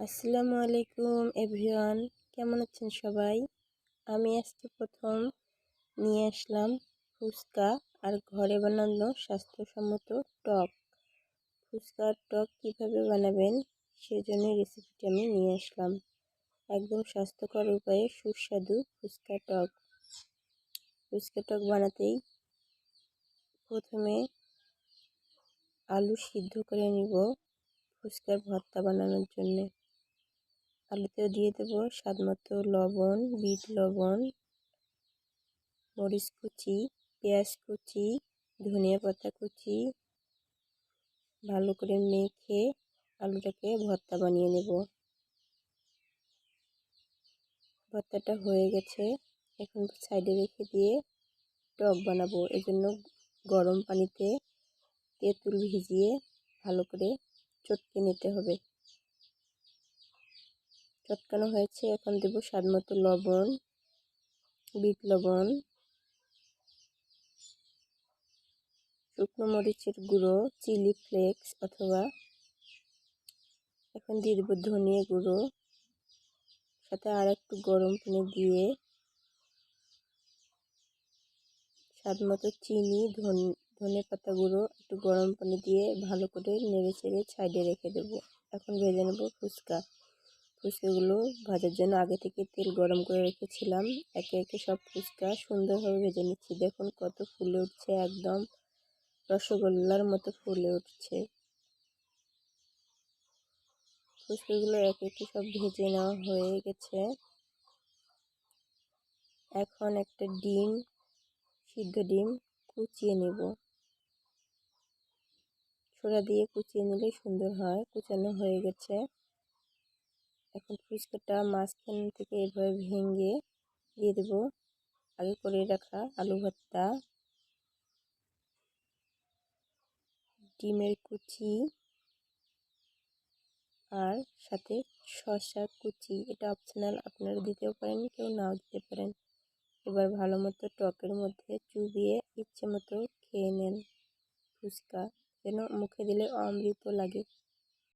আসসালামু আলাইকুম এভরিওয়ান, কেমন আছেন সবাই? আমি আজকে প্রথম নিয়ে আসলাম ফুচকা আর ঘরে বানানো স্বাস্থ্যসম্মত টক। ফুচকার টক কীভাবে বানাবেন সেজন্য রেসিপিটি আমি নিয়ে আসলাম। একদম স্বাস্থ্যকর উপায়ে সুস্বাদু ফুচকা টক। ফুচকা টক বানাতেই প্রথমে আলু সিদ্ধ করে নিব ফুচকার ভর্তা বানানোর জন্যে। আলুতেও দিয়ে দেবো স্বাদ মতো লবণ, বিট লবণ, মরিচ কুচি, পেঁয়াজ কুচি, ধনিয়া পাতা কুচি, ভালো করে মেখে আলুটাকে ভর্তা বানিয়ে নেব। ভর্তাটা হয়ে গেছে। এখন সাইডে রেখে দিয়ে টক বানাবো। এজন্য গরম পানিতে তেঁতুল ভিজিয়ে ভালো করে চটকে নিতে হবে। চটকানো হয়েছে। এখন দেব স্বাদ মতো লবণ, বিট লবণ, শুকনো মরিচের গুঁড়ো, চিলি ফ্লেক্স অথবা এখন দিয়ে দেবো ধনিয়া গুঁড়ো। সাথে আর একটু গরম পানি দিয়ে স্বাদ মতো চিনি, ধনে পাতা গুঁড়ো, একটু গরম পানি দিয়ে ভালো করে নেড়ে চেড়ে সাইডে রেখে দেবো। এখন ভেজে নেব ফুচকা। ফুচকাগুলো ভাজার জন্য আগে থেকে তেল গরম করে রেখেছিলাম। একে একে সব ফুচকা সুন্দরভাবে ভেজে নিচ্ছি। দেখুন কত ফুলে উঠছে একদম রসগোল্লার মতো ফুলে উঠছে। ফুচকাগুলো একে একে সব ভেজে নেওয়া হয়ে গেছে। এখন একটা ডিম, সিদ্ধ ডিম কুচিয়ে নেব। ছোড়া দিয়ে কুচিয়ে নিলে সুন্দর হয়, কুচানো হয়ে গেছে। এখন ফুচকাটা মাঝখান থেকে এভাবে ভেঙে দিয়ে দেব। আগে করে রাখা আলু ভর্তা, ডিমের কুচি আর সাথে শসা কুচি। এটা অপশনাল আপনারা দিতেও পারেন, কেউ নাও দিতে পারেন। এবার ভালো মতো টকের মধ্যে চুবিয়ে ইচ্ছে মতো খেয়ে নেন ফুচকা। যেন মুখে দিলে অমৃত লাগে।